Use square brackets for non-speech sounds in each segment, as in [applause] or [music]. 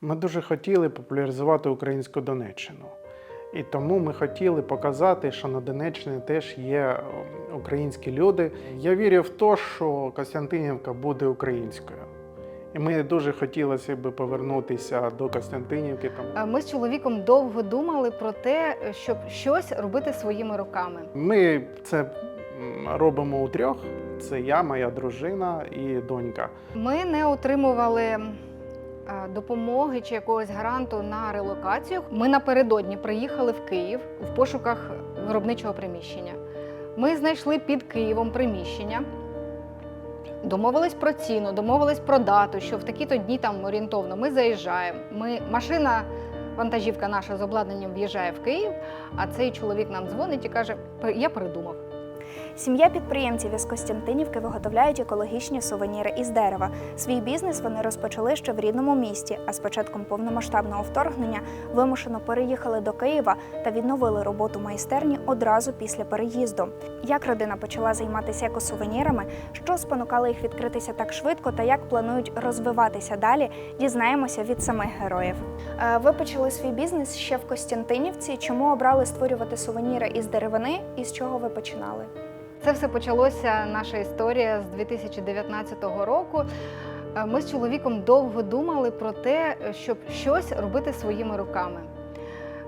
Ми дуже хотіли популяризувати українську Донеччину. І тому ми хотіли показати, що на Донеччині теж є е, українські люди. Я вірю в те, що Костянтинівка буде українською. І ми дуже хотілося б повернутися до Костянтинівки. Там. Е, Ми з чоловіком довго думали про те, щоб щось робити своїми руками. Ми це робимо у трьох: це я, моя дружина і донька. Ми не отримували допомоги чи якогось гаранту на релокацію. Ми напередодні приїхали в Київ в пошуках виробничого приміщення. Ми знайшли під Києвом приміщення. Домовились про ціну, домовились про дату, що в такі-то дні там орієнтовно ми заїжджаємо. Ми, машина, вантажівка наша з обладнанням в'їжджає в Київ, а цей чоловік нам дзвонить і каже: Я передумав. Сім'я підприємців із Костянтинівки виготовляють екологічні сувеніри із дерева. Свій бізнес вони розпочали ще в рідному місті, а з початком повномасштабного вторгнення вимушено переїхали до Києва та відновили роботу майстерні одразу після переїзду. Як родина почала займатися екосувенірами, що спонукало їх відкритися так швидко та як планують розвиватися далі, дізнаємося від самих героїв. Е, Ви почали свій бізнес ще в Костянтинівці. Чому обрали створювати сувеніри із деревини і з чого ви починали? Це все почалося наша історія з 2019 року. Е, Ми з чоловіком довго думали про те, щоб щось робити своїми руками.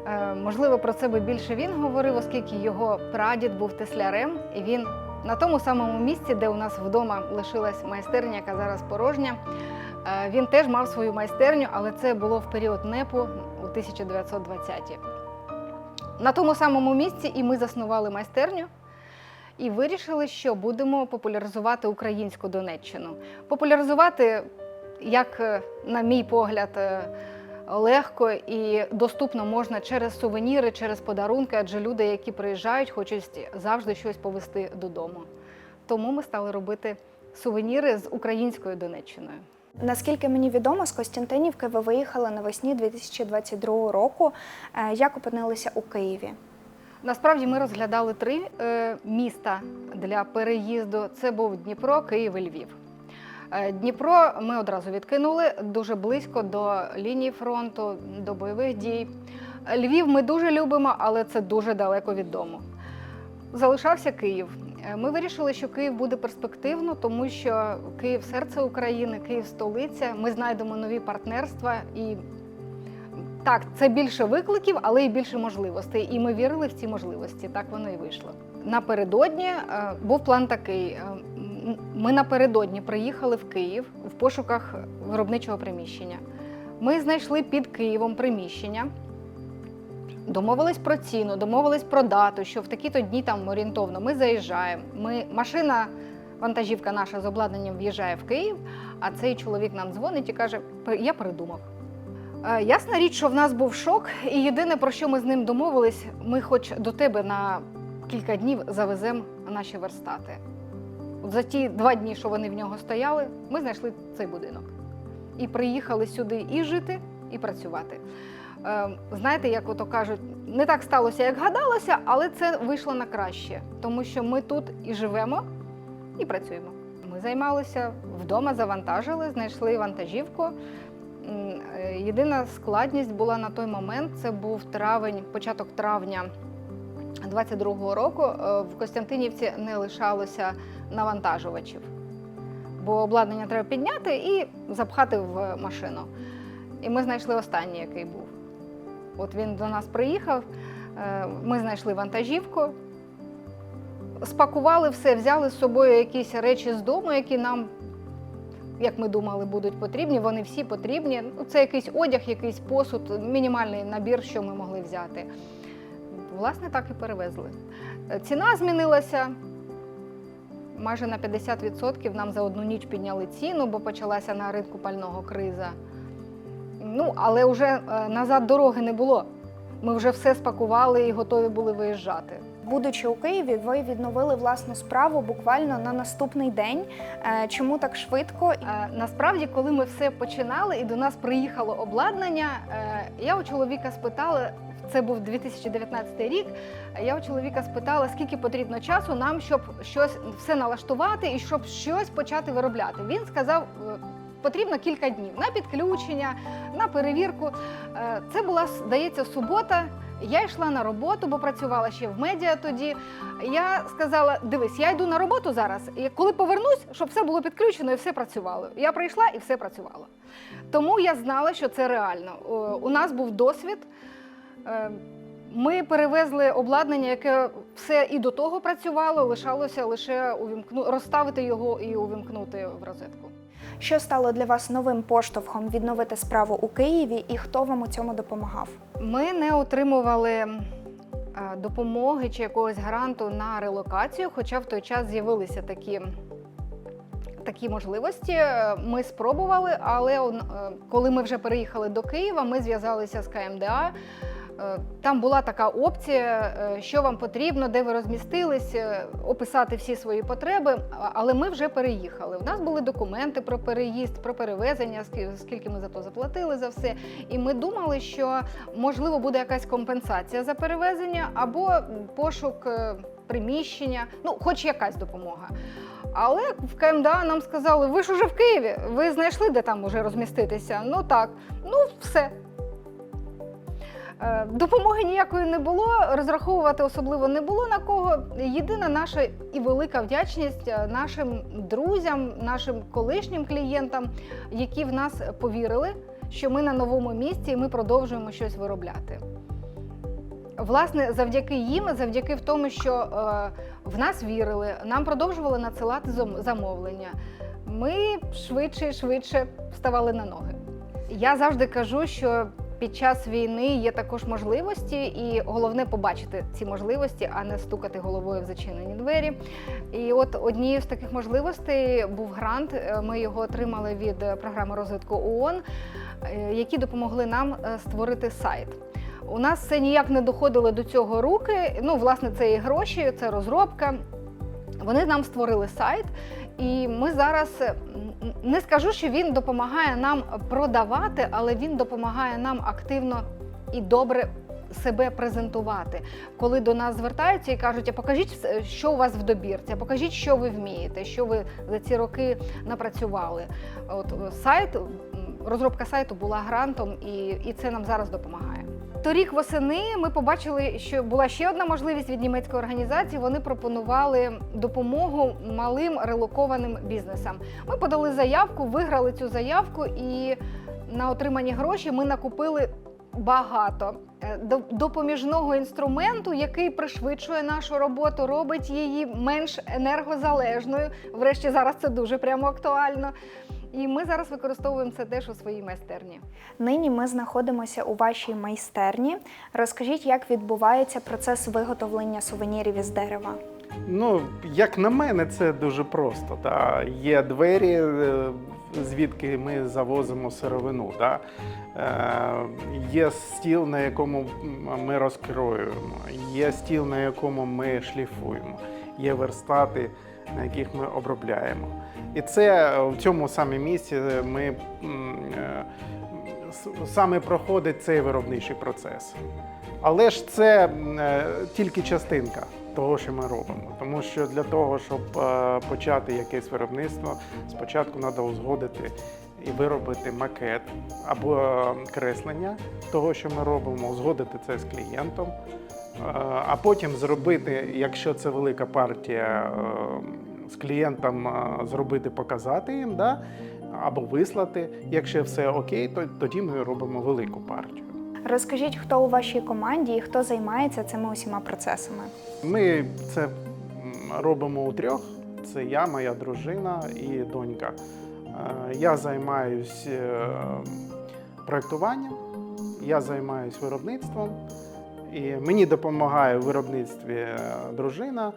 Е, Можливо, про це би більше він говорив, оскільки його прадід був теслярем, і він на тому самому місці, де у нас вдома лишилась майстерня, яка зараз порожня. е, Він теж мав свою майстерню, але це було в період НЕПу у 1920-ті. На тому самому місці і ми заснували майстерню і вирішили, що будемо популяризувати українську Донеччину. Популяризувати, як, е, на мій погляд, е, легко і доступно можна через сувеніри, через подарунки, адже люди, які приїжджають, хочуть завжди щось повезти додому. Тому ми стали робити сувеніри з українською Донеччиною. Наскільки мені відомо, з Костянтинівки ви виїхали навесні 2022 року. Е, Як опинилися у Києві? Насправді ми розглядали три е, міста для переїзду: це був Дніпро, Київ і Львів. Е, Дніпро ми одразу відкинули дуже близько до лінії фронту, до бойових дій. Львів ми дуже любимо, але це дуже далеко від дому. Залишався Київ. Е, Ми вирішили, що Київ буде перспективно, тому що Київ серце України, Київ столиця. Ми знайдемо нові партнерства і так, це більше викликів, але і більше можливостей. І ми вірили в ці можливості. Так воно і вийшло. Напередодні е, був план такий: е, ми напередодні приїхали в Київ в пошуках виробничого приміщення. Ми знайшли під Києвом приміщення. Домовились про ціну, домовились про дату, що в такі-то дні там орієнтовно ми заїжджаємо. Ми, машина, вантажівка наша з обладнанням в'їжджає в Київ, а цей чоловік нам дзвонить і каже: Я передумав. Е, Ясна річ, що в нас був шок, і єдине, про що ми з ним домовились, ми хоч до тебе на кілька днів завеземо наші верстати. От за ті два дні, що вони в нього стояли, ми знайшли цей будинок. І приїхали сюди і жити, і працювати. Е, Знаєте, як ото кажуть, не так сталося, як гадалося, але це вийшло на краще, тому що ми тут і живемо, і працюємо. Ми займалися вдома, завантажили, знайшли вантажівку. Е, Єдина складність була на той момент, це був травень, початок травня 22-го року. Е, В Костянтинівці не лишалося навантажувачів, бо обладнання треба підняти і запхати в машину. І ми знайшли останній, який був. От він до нас приїхав, е, ми знайшли вантажівку, спакували все, взяли з собою якісь речі з дому, які нам як ми думали, будуть потрібні. Вони всі потрібні. Це якийсь одяг, якийсь посуд, мінімальний набір, що ми могли взяти. Власне, так і перевезли. Ціна змінилася. Майже на 50% нам за одну ніч підняли ціну, бо почалася на ринку пального криза. Ну, але вже е, назад дороги не було. Ми вже все спакували і готові були виїжджати. Будучи у Києві, ви відновили власну справу буквально на наступний день. Е, Чому так швидко? Е, Насправді, коли ми все починали і до нас приїхало обладнання, е, я у чоловіка спитала, це був 2019 рік. Я у чоловіка спитала, скільки потрібно часу нам, щоб щось все налаштувати і щоб щось почати виробляти. Він сказав потрібно кілька днів на підключення, на перевірку. Це була, здається, субота. Я йшла на роботу, бо працювала ще в медіа тоді. Я сказала: дивись, я йду на роботу зараз, і коли повернусь, щоб все було підключено і все працювало. Я прийшла і все працювало. Тому я знала, що це реально. У нас був досвід. Е, Ми перевезли обладнання, яке все і до того працювало, лишалося лише увімкну... розставити його і увімкнути в розетку. Що стало для вас новим поштовхом відновити справу у Києві і хто вам у цьому допомагав? Ми не отримували е, допомоги чи якогось гранту на релокацію, хоча в той час з'явилися такі. Такі можливості Е, ми спробували, але е, коли ми вже переїхали до Києва, ми зв'язалися з КМДА. Е, Там була така опція, е, що вам потрібно, де ви розмістились, е, описати всі свої потреби. Але ми вже переїхали. У нас були документи про переїзд, про перевезення, скі- скільки ми за то заплатили за все. І ми думали, що можливо буде якась компенсація за перевезення або пошук приміщення, ну хоч якась допомога. Але в КМДА нам сказали, ви ж уже в Києві, ви знайшли, де там уже розміститися. Ну так, ну все. Е, Допомоги ніякої не було, розраховувати особливо не було на кого. Єдина наша і велика вдячність е, нашим друзям, нашим колишнім клієнтам, які в нас повірили, що ми на новому місці і ми продовжуємо щось виробляти. Власне, завдяки їм, завдяки в тому, що е, в нас вірили, нам продовжували надсилати замовлення. Ми швидше і швидше вставали на ноги. Я завжди кажу, що під час війни є також можливості, і головне побачити ці можливості, а не стукати головою в зачинені двері. І от однією з таких можливостей був грант. е, Ми його отримали від е, програми розвитку ООН, е, які допомогли нам створити сайт. У нас це ніяк не доходило до цього руки. Ну, власне, це і гроші, це розробка. Вони нам створили сайт, і ми зараз е, не скажу, що він допомагає нам продавати, але він допомагає нам активно і добре себе презентувати. Коли до нас звертаються і кажуть, а покажіть, все, що у вас в добірці, покажіть, що ви вмієте, що ви за ці роки напрацювали. От е, сайт, розробка сайту була грантом, і, і це нам зараз допомагає. Торік восени ми побачили, що була ще одна можливість від німецької організації. Вони пропонували допомогу малим релокованим бізнесам. Ми подали заявку, виграли цю заявку, і на отримані гроші ми накупили багато е, до- допоміжного інструменту, який пришвидшує нашу роботу, робить її менш енергозалежною. Врешті зараз це дуже прямо актуально. І ми зараз використовуємо це теж у своїй майстерні. Нині ми знаходимося у вашій майстерні. Розкажіть, як відбувається процес виготовлення сувенірів із дерева. Ну, як на мене, це дуже просто. Та. Є двері, е, звідки ми завозимо сировину. Та. Е, є стіл, на якому ми розкроюємо, є стіл, на якому ми шліфуємо, є верстати, на яких ми обробляємо. І це е, в цьому саме місці ми м, е, саме проходить цей виробничий процес. Але ж це е, тільки частинка того, що ми робимо. Тому що для того, щоб е, почати якесь виробництво, спочатку треба узгодити і виробити макет або е, креслення того, що ми робимо, узгодити це з клієнтом. Е, А потім зробити, якщо це велика партія, е, з клієнтом зробити, показати їм, да? або вислати. Якщо все окей, то тоді ми робимо велику партію. Розкажіть, хто у вашій команді і хто займається цими усіма процесами. Ми це робимо у трьох: це я, моя дружина і донька. Я займаюсь е, проєктуванням, я займаюсь виробництвом, і мені допомагає в виробництві е, дружина.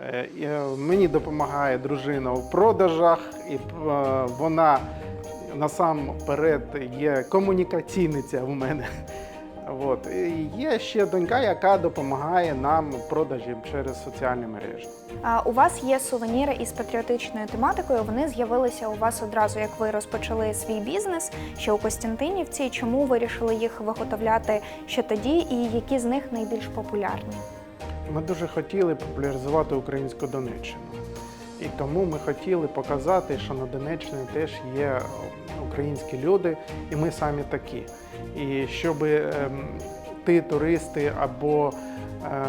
Е, Мені допомагає дружина в продажах, і е, вона насамперед є комунікаційниця в мене. [laughs] От. Є ще донька, яка допомагає нам в продажі через соціальні мережі. А, У вас є сувеніри із патріотичною тематикою. Вони з'явилися у вас одразу, як ви розпочали свій бізнес ще у Костянтинівці. Чому вирішили їх виготовляти ще тоді, і які з них найбільш популярні? Ми дуже хотіли популяризувати українську Донеччину. І тому ми хотіли показати, що на Донеччині теж є українські люди, і ми самі такі. І щоб ем, ті туристи або е,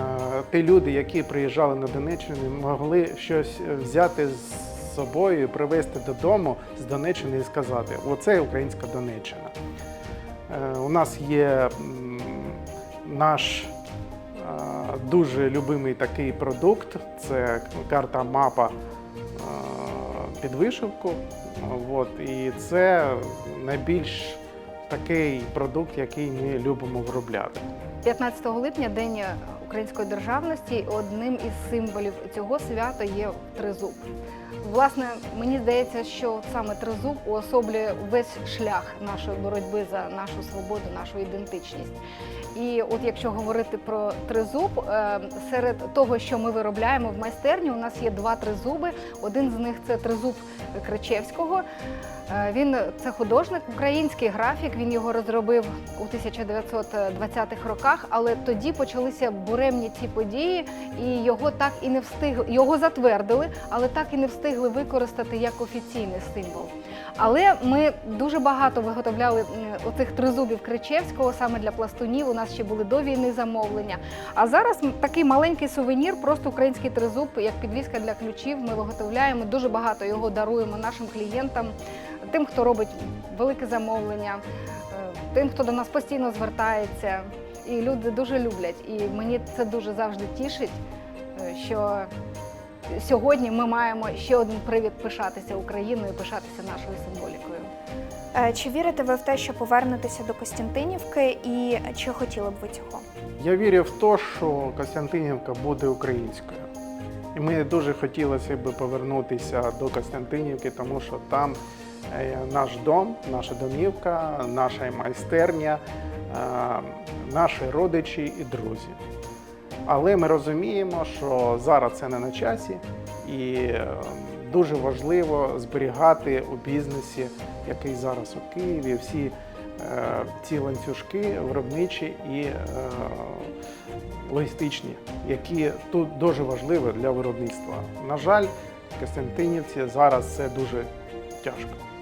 ті люди, які приїжджали на Донеччину, могли щось взяти з собою привезти додому з Донеччини і сказати: оце українська Донеччина. Е, У нас є наш е, дуже любимий такий продукт це карта мапа е, під вишивку. От, і це найбільш такий продукт, який ми любимо виробляти. 15 липня, День української державності, одним із символів цього свята є тризуб. Власне, мені здається, що саме тризуб уособлює весь шлях нашої боротьби за нашу свободу, нашу ідентичність. І от якщо говорити про тризуб, е, серед того, що ми виробляємо в майстерні, у нас є два тризуби. Один з них це тризуб Кричевського. Е, Він це художник, український графік. Він його розробив у 1920-х роках, але тоді почалися буремні ці події, і його так і не встигли. Його затвердили, але так і не встигли використати як офіційний символ. Але ми дуже багато виготовляли оцих тризубів Кричевського саме для пластунів. У нас ще були до війни замовлення. А зараз такий маленький сувенір, просто український тризуб, як підвіска для ключів. Ми виготовляємо дуже багато його даруємо нашим клієнтам, тим, хто робить велике замовлення, е, тим, хто до нас постійно звертається. І люди дуже люблять. І мені це дуже завжди тішить, е, що сьогодні ми маємо ще один привід пишатися Україною, пишатися нашою символікою. Е, Чи вірите ви в те, що повернетеся до Костянтинівки, і чи хотіли б ви цього? Я вірю в те, що Костянтинівка буде українською. І мені дуже хотілося б повернутися до Костянтинівки, тому що там е, наш дом, наша домівка, наша майстерня, наші родичі і друзі. Але ми розуміємо, що зараз це не на часі, і е, дуже важливо зберігати у бізнесі, який зараз у Києві, всі е, ці ланцюжки виробничі і е, логістичні, які тут дуже важливі для виробництва. На жаль, в Костянтинівці зараз це дуже тяжко.